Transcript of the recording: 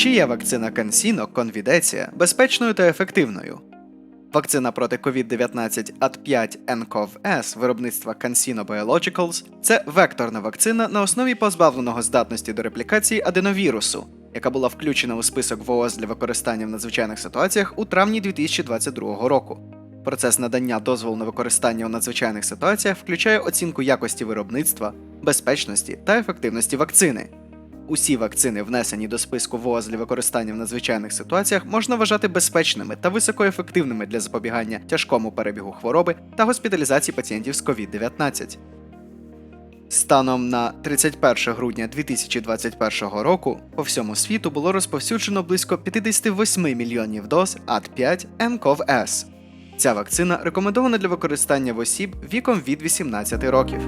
Чи є вакцина CanSino Конвідеція безпечною та ефективною? Вакцина проти COVID-19 AT5 nCoV S виробництва CanSino Biologicals – це векторна вакцина на основі позбавленого здатності до реплікації аденовірусу, яка була включена у список ВООЗ для використання в надзвичайних ситуаціях у травні 2022 року. Процес надання дозволу на використання у надзвичайних ситуаціях включає оцінку якості виробництва, безпечності та ефективності вакцини. Усі вакцини, внесені до списку ВООЗ для використання в надзвичайних ситуаціях, можна вважати безпечними та високоефективними для запобігання тяжкому перебігу хвороби та госпіталізації пацієнтів з COVID-19. Станом на 31 грудня 2021 року по всьому світу було розповсюджено близько 58 мільйонів доз AT5 nCoV S. Ця вакцина рекомендована для використання в осіб віком від 18 років.